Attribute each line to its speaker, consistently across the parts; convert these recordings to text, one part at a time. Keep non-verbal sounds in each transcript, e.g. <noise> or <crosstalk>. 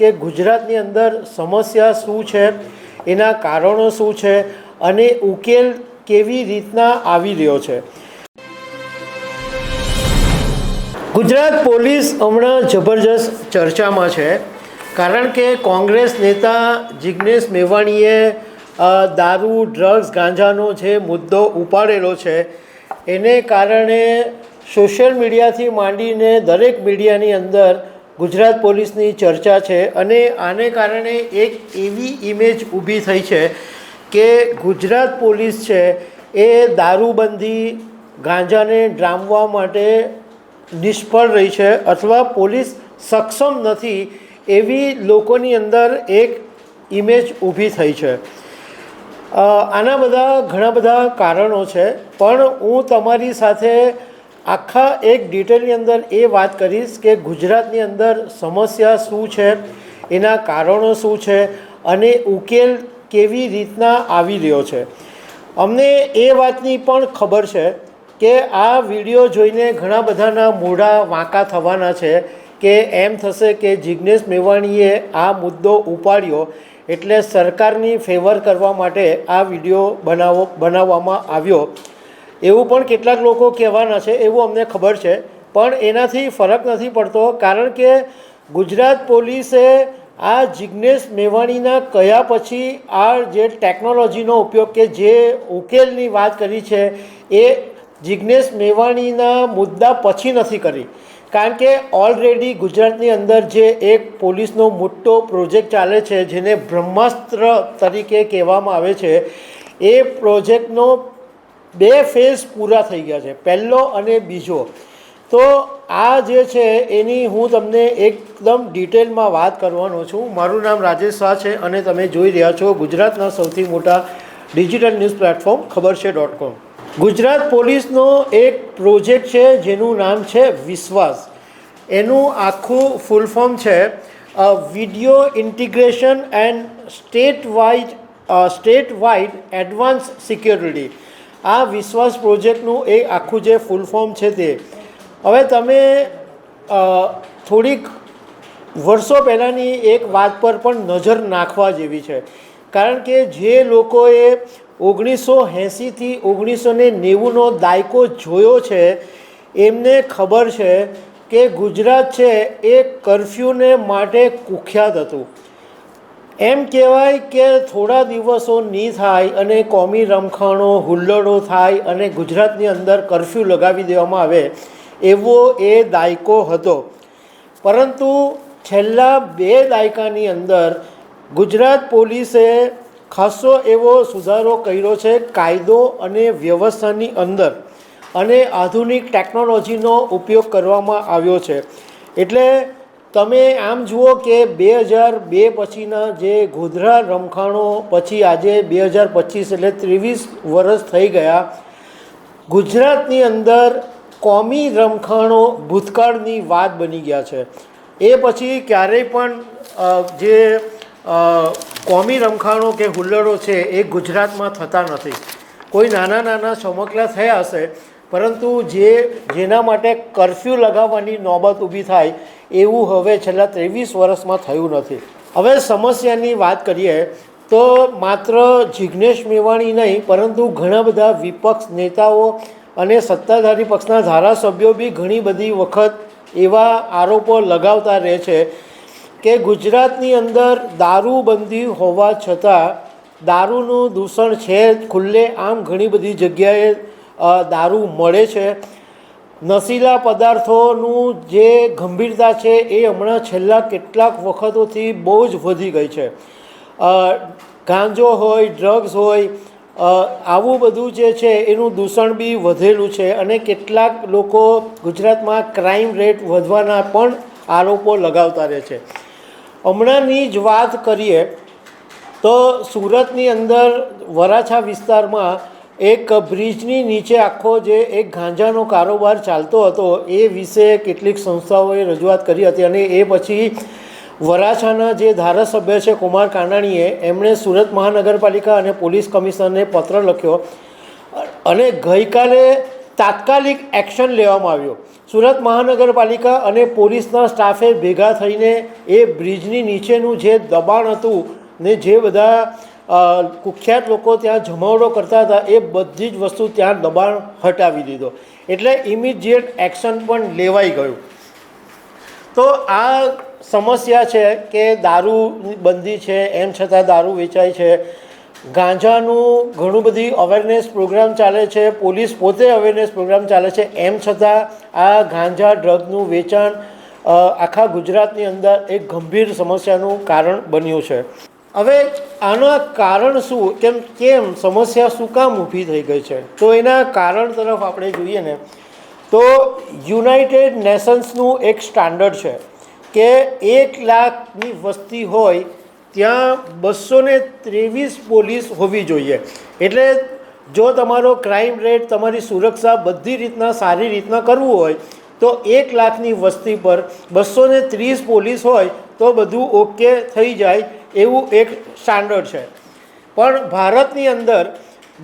Speaker 1: કે ગુજરાતની અંદર સમસ્યા શું છે, એના કારણો શું છે અને ઉકેલ કેવી રીતના આવી રહ્યો છે? ગુજરાત પોલીસ હમણાં જબરજસ્ત ચર્ચામાં છે, કારણ કે કોંગ્રેસ નેતા જિજ્ઞેશ મેવાણીએ દારૂ, ડ્રગ્સ ગાંજાનો જે મુદ્દો ઉપાડેલો છે, એને કારણે સોશિયલ મીડિયાથી માંડીને દરેક મીડિયાની અંદર ગુજરાત પોલીસની ચર્ચા છે અને આને કારણે એક એવી ઇમેજ ઊભી થઈ છે કે ગુજરાત પોલીસ છે એ દારૂબંધી ગાંજાને ડ્રામવા માટે નિષ્ફળ રહી છે અથવા પોલીસ સક્ષમ નથી એવી લોકોની અંદર એક ઇમેજ ઊભી થઈ છે. આના બધા ઘણા બધા કારણો છે, પણ હું તમારી સાથે આખા એક ડિટેલની અંદર એ વાત કરીશ કે ગુજરાતની અંદર સમસ્યા શું છે, એના કારણો શું છે અને ઉકેલ કેવી રીતના આવી રહ્યો છે. અમને એ વાતની પણ ખબર છે કે આ વીડિયો જોઈને ઘણા બધાના મોઢા વાંકા થવાના છે કે એમ થશે કે જિજ્ઞેશ મેવાણીએ આ મુદ્દો ઉપાડ્યો એટલે સરકારની ફેવર કરવા માટે આ વીડિયો બનાવો, બનાવવામાં આવ્યો. એવું પણ કેટલાક લોકો કહેવાના છે, એવું અમને ખબર છે. પણ એનાથી ફરક નથી પડતો, કારણ કે ગુજરાત પોલીસે આ જિજ્ઞેશ મેવાણીના કયા પછી આ જે ટેકનોલોજીનો ઉપયોગ કે જે ઉકેલની વાત કરી છે, એ જિજ્ઞેશ મેવાણીના મુદ્દા પછી નથી કરી. કારણ કે ઓલરેડી ગુજરાતની અંદર જે એક પોલીસનો મોટો પ્રોજેક્ટ ચાલે છે, જેને બ્રહ્માસ્ત્ર તરીકે કહેવામાં આવે છે, એ પ્રોજેક્ટનો બે ફેઝ પૂરા થઈ ગયા છે, પહેલો અને બીજો. તો આ જે છે એની હું તમને એકદમ ડિટેલમાં વાત કરવાનો છું. મારું નામ રાજેશ શાહ છે અને તમે જોઈ રહ્યા છો ગુજરાતના સૌથી મોટા ડિજિટલ ન્યૂઝ પ્લેટફોર્મ, ખબર છે ડોટ કોમ. ગુજરાત પોલીસનો એક પ્રોજેક્ટ છે, જેનું નામ છે વિશ્વાસ. એનું આખું ફૂલ ફોર્મ છે video integration and state wide state wide advance security આ વિશ્વાસ પ્રોજેક્ટનું એ આખું જે ફૂલ ફોર્મ છે તે. હવે તમે થોડીક વર્ષો પહેલાંની એક વાત પર પણ નજર નાખવા જેવી છે. કારણ કે જે લોકોએ ઓગણીસો એંસીથી ઓગણીસો ને નેવુંનો દાયકો જોયો છે, એમને ખબર છે કે ગુજરાત છે એ કરફ્યુને માટે કુખ્યાત હતું. એમ કહેવાય કે થોડા દિવસો નહીં થાય અને કોમી રમખાણો, હુલ્લડો થાય અને ગુજરાતની અંદર કરફ્યુ લગાવી દેવામાં આવે એવો એ દાયકો હતો. પરંતુ છેલ્લા બે દાયકાની અંદર ગુજરાત પોલીસે ખાસો એવો સુધારો કર્યો છે કાયદો અને વ્યવસ્થાની અંદર અને આધુનિક ટેકનોલોજીનો ઉપયોગ કરવામાં આવ્યો છે. એટલે તમે આમ જુઓ કે બે હજાર બે પછીના જે ગોધરા રમખાણો પછી આજે બે હજાર પચીસ એટલે ત્રેવીસ વર્ષ થઈ ગયા, ગુજરાતની અંદર કોમી રમખાણો ભૂતકાળની વાત બની ગયા છે. એ પછી ક્યારેય પણ જે કોમી રમખાણો કે હુલ્લડો છે એ ગુજરાતમાં થતા નથી. કોઈ નાના નાના ચમકલા થયા હશે પરંતુ જે, જેના માટે કરફ્યુ લગાવવાની નોબત ઊભી થાય, એવું હવે છેલ્લા ત્રેવીસ વર્ષમાં થયું નથી. હવે સમસ્યાની વાત કરીએ, તો માત્ર જિજ્ઞેશ મેવાણી નહીં, પરંતુ ઘણા બધા વિપક્ષ નેતાઓ અને સત્તાધારી પક્ષના ધારાસભ્યો બી ઘણી બધી વખત એવા આરોપો લગાવતા રહે છે કે ગુજરાતની અંદર દારૂબંધી હોવા છતાં દારૂનું દૂષણ છે ખુલ્લે આમ ઘણી બધી જગ્યાએ દારૂ મળે છે. નશીલા પદાર્થોનું જે ગંભીરતા છે એ હમણાં છેલ્લા કેટલાક વખતોથી બહુ જ વધી ગઈ છે. ગાંજો હોય, ડ્રગ્સ હોય આવું બધું જે છે એનું દૂષણ બી વધેલું છે અને કેટલાક લોકો ગુજરાતમાં ક્રાઇમ રેટ વધવાના પણ આરોપો લગાવતા રહે છે. હમણાંની જ વાત કરીએ તો સુરતની અંદર વરાછા વિસ્તારમાં એક બ્રિજની નીચે આખો જે એક ગાંજાનો કારોબાર ચાલતો હતો, એ વિશે કેટલીક સંસ્થાઓએ રજૂઆત કરી હતી અને એ પછી વરાછાના જે ધારાસભ્ય છે કુમાર કાનાણીએ એમણે સુરત મહાનગરપાલિકા અને પોલીસ કમિશનરને પત્ર લખ્યો અને ગઈકાલે તાત્કાલિક એક્શન લેવામાં આવ્યો. સુરત મહાનગરપાલિકા અને પોલીસના સ્ટાફે ભેગા થઈને એ બ્રિજની નીચેનું જે દબાણ હતું ને જે બધા કુખ્યાત લોકો ત્યાં જમાવડો કરતા હતા, એ બધી જ વસ્તુ ત્યાં દબાણ હટાવી દીધો. એટલે ઇમિડિયેટ એક્શન પણ લેવાઈ ગયું. તો આ સમસ્યા છે કે દારૂ બંધી છે, એમ છતાં દારૂ વેચાય છે. ગાંજાનું ઘણું બધી અવેરનેસ પ્રોગ્રામ ચાલે છે, પોલીસ પોતે અવેરનેસ પ્રોગ્રામ ચાલે છે, એમ છતાં આ ગાંજા ડ્રગનું વેચાણ આખા ગુજરાતની અંદર એક ગંભીર સમસ્યાનું કારણ બન્યું છે. હવે આના કારણ શું? કેમ કેમ? સમસ્યા શું કામ ઊભી થઈ ગઈ છે? તો એના કારણ તરફ આપણે જોઈએ ને, તો યુનાઇટેડ નેશન્સનું એક સ્ટાન્ડર્ડ છે કે એક લાખની વસ્તી હોય ત્યાં બસો ને ત્રેવીસ પોલીસ હોવી જોઈએ. એટલે જો તમારો ક્રાઇમ રેટ, તમારી સુરક્ષા બધી રીતના સારી રીતના કરવું હોય, તો એક લાખની વસ્તી પર બસો ત્રીસ પોલીસ હોય, તો બધું ઓકે થઈ જાય. એવું એક સ્ટાન્ડર્ડ છે. પણ ભારતની અંદર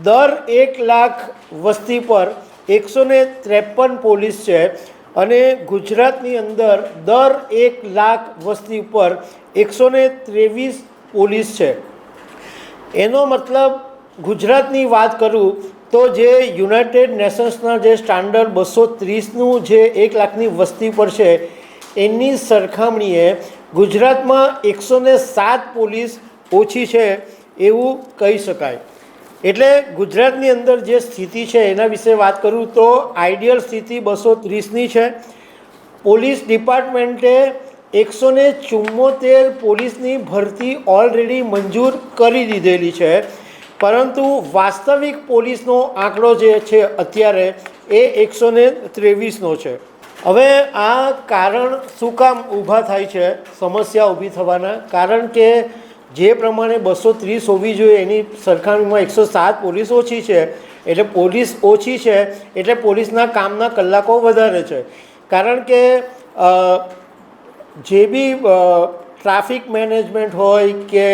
Speaker 1: દર એક લાખ વસ્તી પર એકસો ને ત્રેપન પોલીસ છે અને ગુજરાતની અંદર દર એક લાખ વસ્તી પર એકસો ને ત્રેવીસ પોલીસ છે. એનો મતલબ ગુજરાતની વાત કરું તો જે યુનાઇટેડ નેશન્સના જે સ્ટાન્ડર્ડ બસો ત્રીસનું જે એક લાખની વસ્તી પર છે, એની સરખામણીએ ગુજરાતમાં એકસો ને સાત પોલીસ ઓછી છે એવું કહી શકાય. એટલે ગુજરાતની અંદર જે સ્થિતિ છે એના વિશે વાત કરું તો આઈડિયલ સ્થિતિ બસો ત્રીસની છે. પોલીસ ડિપાર્ટમેન્ટે એકસો ને ચુમ્મોતેર પોલીસની ભરતી ઓલરેડી મંજૂર કરી દીધેલી છે. પરંતુ વાસ્તવિક પોલીસનો આંકડો જે છે અત્યારે એ એકસો ને ત્રેવીસનો છે. હવે આ કારણ શું કામ ઊભા થાય છે? સમસ્યા ઊભી થવાના. કારણ કે જે પ્રમાણે બસો ત્રીસ હોવી જોઈએ, એની સરખામણીમાં એકસો સાત પોલીસ ઓછી છે. એટલે પોલીસ ઓછી છે, એટલે પોલીસના કામના કલાકો વધારે છે. કારણ કે જે બી ટ્રાફિક મેનેજમેન્ટ હોય કે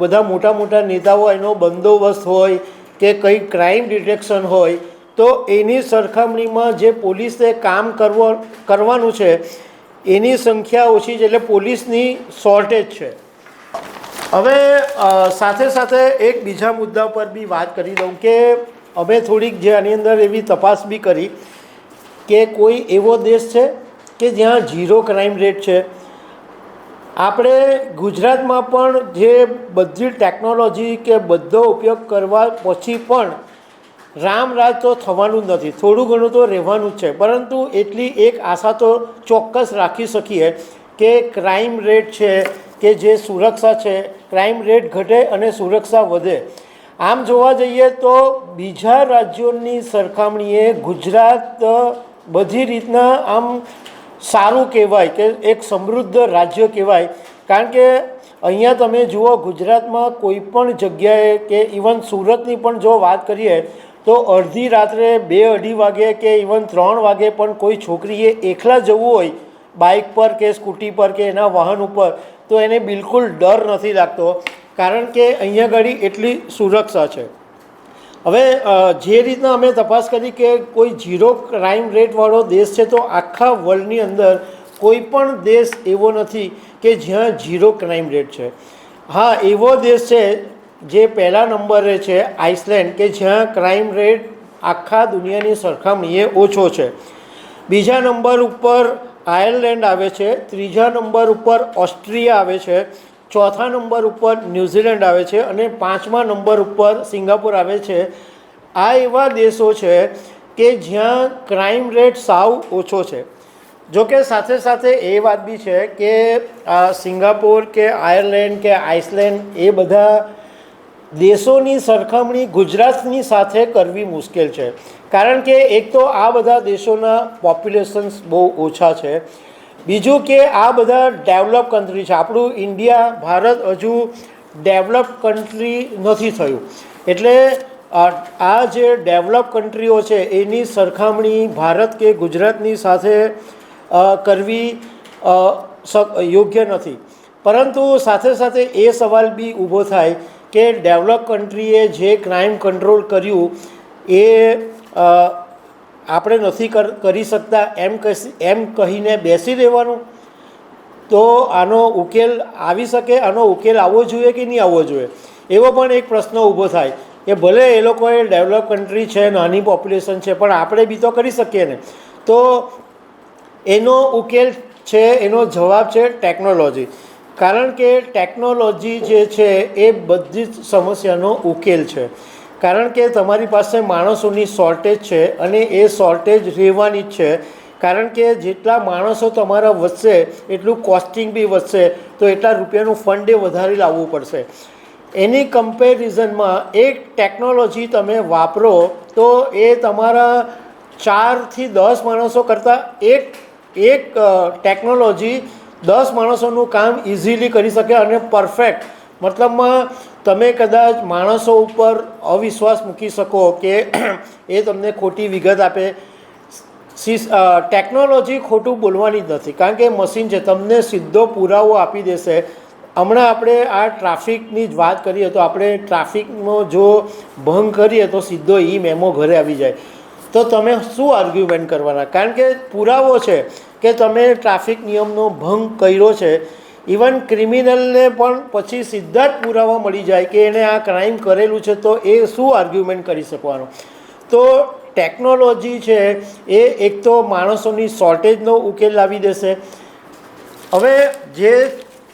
Speaker 1: બધા મોટા મોટા નેતાઓ, એનો બંદોબસ્ત હોય કે કંઈ ક્રાઇમ ડિટેક્શન હોય તો એની સરખામણીમાં જે પોલીસે કામ કરવો, કરવાનું છે, એની સંખ્યા ઓછી છે એટલે પોલીસની શોર્ટેજ છે. હવે સાથે સાથે એક બીજા મુદ્દા પર બી વાત કરી દઉં કે અમે થોડીક જે આની અંદર એવી તપાસ બી કરી કે કોઈ એવો દેશ છે કે જ્યાં ઝીરો ક્રાઇમ રેટ છે. આપણે ગુજરાતમાં પણ જે બધી ટેકનોલોજી કે બધો ઉપયોગ કરવા પછી પણ રામ રાજ તો થવાનું નથી. થોડું ઘણું તો રહેવાનું જ છે. પરંતુ એટલી એક આશા તો ચોક્કસ રાખી શકીએ કે ક્રાઇમ રેટ છે કે જે સુરક્ષા છે ક્રાઇમ રેટ ઘટે અને સુરક્ષા વધે. આમ જોવા જઈએ તો બીજા રાજ્યોની સરખામણીએ ગુજરાત બધી રીતના આમ સારું કહેવાય કે એક સમૃદ્ધ રાજ્ય કહેવાય. કારણ કે અહીંયા તમે જુઓ ગુજરાતમાં કોઈ પણ જગ્યાએ કે ઇવન સુરતની પણ જો વાત કરીએ તો અડધી રાત્રે બે અઢી વાગે કે ઇવન ત્રણ વાગે પણ કોઈ છોકરીએ એકલા જવું હોય બાઇક પર કે સ્કૂટી પર કે એના વાહન ઉપર, તો એને બિલકુલ ડર નથી લાગતો, કારણ કે અહીંયા ઘડી એટલી સુરક્ષા છે. હવે જે રીતના અમે તપાસ કરી કે કોઈ ઝીરો ક્રાઇમ રેટવાળો દેશ છે, તો આખા વર્લ્ડની અંદર કોઈ પણ દેશ એવો નથી કે જ્યાં ઝીરો ક્રાઇમ રેટ છે. હા, એવો દેશ છે જે પહેલા નંબરે છે આઇસલેન્ડ, કે જ્યાં ક્રાઇમ રેટ આખા દુનિયાની સરખામણીએ ઓછો છે. બીજા નંબર ઉપર આયર્લેન્ડ આવે છે, ત્રીજા નંબર ઉપર ઓસ્ટ્રિયા આવે છે, ચોથા નંબર ઉપર ન્યૂઝીલેન્ડ આવે છે અને પાંચમા નંબર ઉપર સિંગાપુર આવે છે. આ એવા દેશો છે કે જ્યાં ક્રાઇમ રેટ સાવ ઓછો છે. જોકે સાથે સાથે એ વાત બી છે કે સિંગાપોર કે આયર્લેન્ડ કે આઇસલેન્ડ એ બધા દેશોની સરખામણી ગુજરાતની સાથે કરવી મુશ્કેલ છે. કારણ કે એક તો આ બધા દેશોના પોપ્યુલેશન્સ બહુ ઓછા છે. બીજું કે આ બધા ડેવલપ કન્ટ્રી છે. આપણું ઇન્ડિયા ભારત હજુ ડેવલપ કન્ટ્રી નથી થયું. એટલે આ જે ડેવલપ કન્ટ્રીઓ છે, એની સરખામણી ભારત કે ગુજરાતની સાથે કરવી યોગ્ય નથી. પરંતુ સાથે સાથે એ સવાલ બી ઊભો થાય કે ડેવલપ કન્ટ્રીએ જે ક્રાઇમ કંટ્રોલ કર્યું એ આપણે નથી કર- શકતા, એમ એમ કહીને બેસી રહેવાનું? તો આનો ઉકેલ આવી શકે, આનો ઉકેલ આવવો જોઈએ કે નહીં આવવો જોઈએ? એવો પણ એક પ્રશ્ન ઊભો થાય કે ભલે એ લોકોએ ડેવલપ કન્ટ્રી છે, નાની પોપ્યુલેશન છે, પણ આપણે બી તો કરી શકીએ ને. તો એનો ઉકેલ છે, એનો જવાબ છે ટેકનોલોજી. કારણ કે ટેકનોલોજી જે છે એ બધી જ સમસ્યાનો ઉકેલ છે. કારણ કે તમારી પાસે માણસોની શોર્ટેજ છે અને એ શોર્ટેજ રહેવાની જ છે. કારણ કે જેટલા માણસો તમારા વધશે, એટલું કોસ્ટિંગ બી વધશે, તો એટલા રૂપિયાનું ફંડે વધારે લાવવું પડશે. એની કમ્પેરિઝનમાં એક ટેકનોલોજી તમે વાપરો, તો એ તમારા ચારથી દસ માણસો કરતાં એક એક ટેકનોલોજી દસ માણસોનું કામ ઇઝીલી કરી શકે અને પરફેક્ટ મતલબમાં તમે કદાચ માણસો ઉપર અવિશ્વાસ મૂકી શકો કે <clears throat> એ તમને ખોટી વિગત આપે. ટેકનોલોજી ખોટું બોલવાની જ નથી. કારણ કે મશીન છે, તમને સીધો પુરાવો આપી દેશે. હમણાં આપણે આ ટ્રાફિકની જ વાત કરીએ તો આપણે ટ્રાફિકનો જો ભંગ કરીએ તો સીધો ઈ મેમો ઘરે આવી જાય. તો તમે શું આર્ગ્યુમેન્ટ કરવાના? કારણ કે પુરાવો છે કે તમે ટ્રાફિક નિયમનો ભંગ કર્યો છે, ઇવન ક્રિમિનલને પણ પછી સીધા જ પુરાવા મળી જાય કે એણે આ ક્રાઇમ કરેલું છે, તો એ શું આર્ગ્યુમેન્ટ કરી શકવાનો? તો ટેકનોલોજી છે, એ એક તો માણસોની શોર્ટેજનો ઉકેલ લાવી દેશે. હવે જે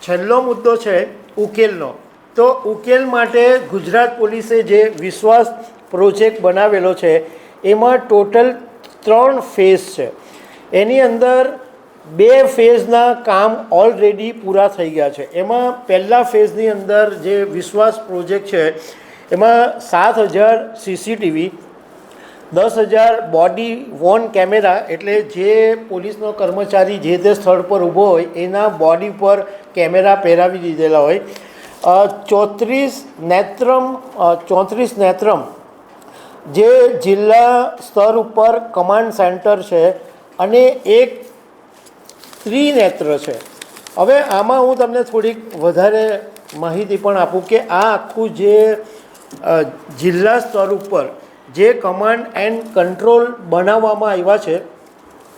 Speaker 1: છેલ્લો મુદ્દો છે, ઉકેલનો. તો ઉકેલ માટે ગુજરાત પોલીસે જે વિશ્વાસ પ્રોજેક્ટ બનાવેલો છે, એમાં ટોટલ ત્રણ ફેઝ છે. એની અંદર બે ફેઝના કામ ઓલરેડી પૂરા થઈ ગયા છે. એમાં પહેલા ફેઝની અંદર જે વિશ્વાસ પ્રોજેક્ટ છે, એમાં સાત હજાર સીસીટીવી દસ હજાર બોડી વોન કેમેરા એટલે જે પોલીસનો કર્મચારી જે તે સ્થળ પર ઊભો હોય, એના બોડી પર કેમેરા પહેરાવી દીધેલા હોય. ચોત્રીસ નેત્રમ ચોત્રીસ નેત્રમ જે જિલ્લા સ્તર ઉપર કમાન્ડ સેન્ટર છે અને એક ત્રિનેત્ર છે. હવે આમાં હું તમને થોડીક વધારે માહિતી પણ આપું કે આ આખું જે જિલ્લા સ્તર ઉપર જે કમાન્ડ એન્ડ કંટ્રોલ બનાવવામાં આવ્યા છે,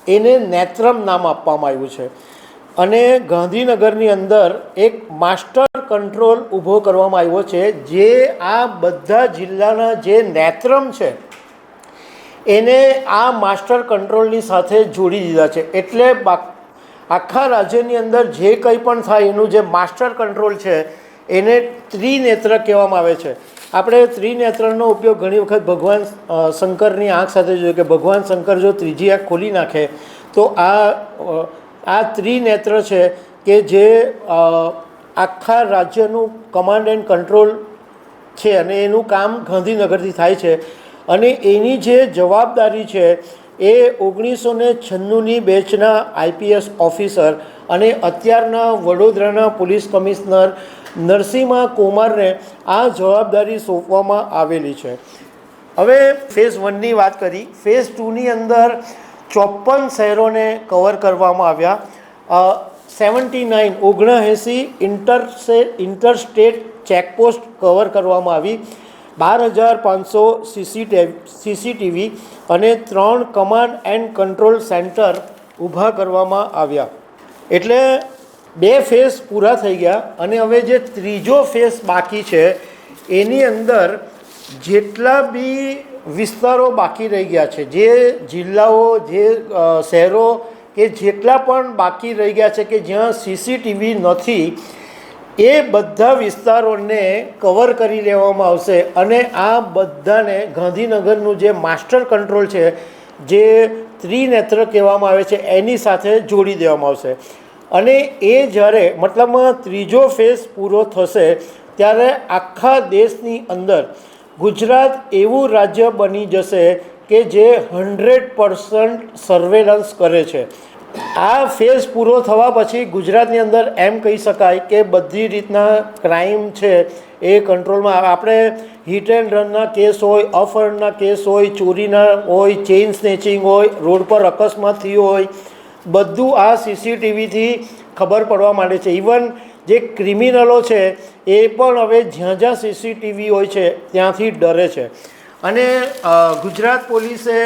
Speaker 1: એને નેત્રમ નામ આપવામાં આવ્યું છે. અને ગાંધીનગરની અંદર એક માસ્ટર કંટ્રોલ ઊભો કરવામાં આવ્યો છે, જે આ બધા જિલ્લાના જે નેત્રમ છે એને આ માસ્ટર કંટ્રોલની સાથે જોડી દીધા છે. એટલે આખા રાજ્યની અંદર જે કંઈ પણ થાય એનું જે માસ્ટર કંટ્રોલ છે, એને ત્રિનેત્ર કહેવામાં આવે છે. આપણે ત્રિનેત્રનો ઉપયોગ ઘણી વખત ભગવાન શંકરની આંખ સાથે જોયું કે ભગવાન શંકર જો ત્રીજી આંખ ખોલી નાખે, તો આ આ ત્રિનેત્ર છે કે જે આખા રાજ્યનું કમાન્ડ એન્ડ કંટ્રોલ છે અને એનું કામ ગાંધીનગરથી થાય છે. અને એની જે જવાબદારી છે એ ઓગણીસો ને છન્નુંની બેચના આઈપીએસ ઓફિસર અને અત્યારના વડોદરાના પોલીસ કમિશનર નરસિંહા કુમારને આ જવાબદારી સોંપવામાં આવેલી છે. હવે ફેઝ વનની વાત કરી. ફેઝ ટુની અંદર ચોપન શહેરોને કવર કરવામાં આવ્યા. સેવન્ટી નાઇન, ઓગણએંસી ઇન્ટરસે સ્ટેટ ચેકપોસ્ટ કવર કરવામાં આવી. બાર હજાર પાંચસો સીસીટીવી અને ત્રણ કમાન્ડ એન્ડ કંટ્રોલ સેન્ટર ઊભા કરવામાં આવ્યા. એટલે બે ફેઝ પૂરા થઈ ગયા અને હવે જે ત્રીજો ફેઝ બાકી છે, એની અંદર જેટલા બી વિસ્તારો બાકી રહી ગયા છે, જે જિલ્લાઓ, જે શહેરો કે જેટલા પણ બાકી રહી ગયા છે કે જ્યાં સીસીટીવી નથી એ બધા વિસ્તારોને કવર કરી લેવામાં આવશે અને આ બધાને ગાંધીનગરનું જે માસ્ટર કંટ્રોલ છે, જે ત્રિનેત્ર કહેવામાં આવે છે, એની સાથે જોડી દેવામાં આવશે. અને એ જ્યારે મતલબમાં ત્રીજો ફેઝ પૂરો થશે, ત્યારે આખા દેશની અંદર ગુજરાત એવું રાજ્ય બની જશે કે જે હંડ્રેડ પર્સન્ટ સર્વેલન્સ કરે છે. આ ફેઝ પૂરો થવા પછી ગુજરાતની અંદર એમ કહી શકાય કે બધી રીતના ક્રાઇમ છે એ કંટ્રોલમાં આપણે હિટ એન્ડ રનના કેસ હોય અપહરણના કેસ હોય, ચોરીના હોય ચેઇન સ્નેચિંગ હોય, રોડ પર અકસ્માત થયો હોય, બધું આ સીસીટીવીથી ખબર પડવા માંડે છે. ઇવન જે ક્રિમિનલો છે, એ પણ હવે જ્યાં જ્યાં સીસીટીવી હોય છે, ત્યાંથી ડરે છે. અને ગુજરાત પોલીસે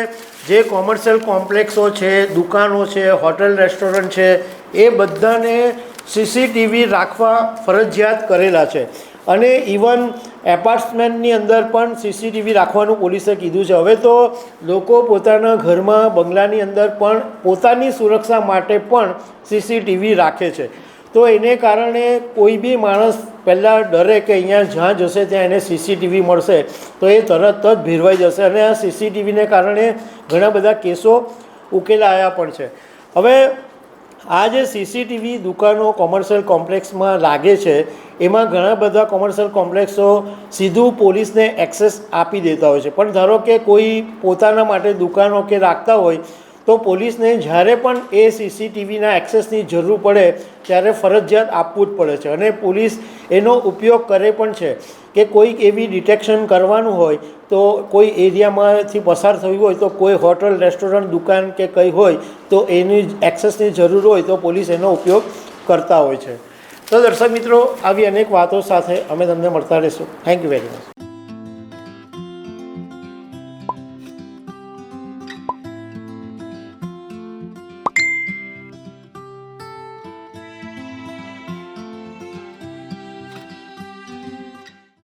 Speaker 1: જે કોમર્શિયલ કોમ્પ્લેક્સો છે, દુકાનો છે હોટેલ રેસ્ટોરન્ટ છે, એ બધાને સીસીટીવી રાખવા ફરજિયાત કરેલા છે. અને ઇવન એપાર્ટમેન્ટની અંદર પણ સીસીટીવી રાખવાનું પોલીસે કીધું છે. હવે તો લોકો પોતાના ઘરમાં બંગલાની અંદર પણ પોતાની સુરક્ષા માટે પણ સીસીટીવી રાખે છે. તો એને કારણે કોઈ બી માણસ પહેલાં ડરે કે અહીંયા જ્યાં જશે ત્યાં એને સીસીટીવી મળશે, તો એ તરત જ ભેરવાઈ જશે અને આ સીસીટીવીને કારણે ઘણા બધા કેસો ઉકેલાયા પણ છે. હવે આ જે સીસીટીવી દુકાનો કોમર્શિયલ કોમ્પ્લેક્સમાં લાગે છે, એમાં ઘણા બધા કોમર્શિયલ કોમ્પ્લેક્સો સીધું પોલીસને એક્સેસ આપી દેતા હોય છે. પણ ધારો કે કોઈ પોતાના માટે દુકાનો કે રાખતા હોય તો પોલીસને જ્યારે પણ એ સીસીટીવીના એક્સેસની જરૂર પડે, ત્યારે ફરજિયાત આપવું જ પડે છે. અને પોલીસ એનો ઉપયોગ કરે પણ છે કે કોઈક એવી ડિટેક્શન કરવાનું હોય, તો કોઈ એરિયામાંથી પસાર થયું હોય, તો કોઈ હોટલ, રેસ્ટોરન્ટ, દુકાન કે કંઈ હોય, તો એની એક્સેસની જરૂર હોય, તો પોલીસ એનો ઉપયોગ કરતા હોય છે. તો દર્શક મિત્રો, આવી અનેક વાતો સાથે અમે તમને મળતા રહીશું. Thank you very much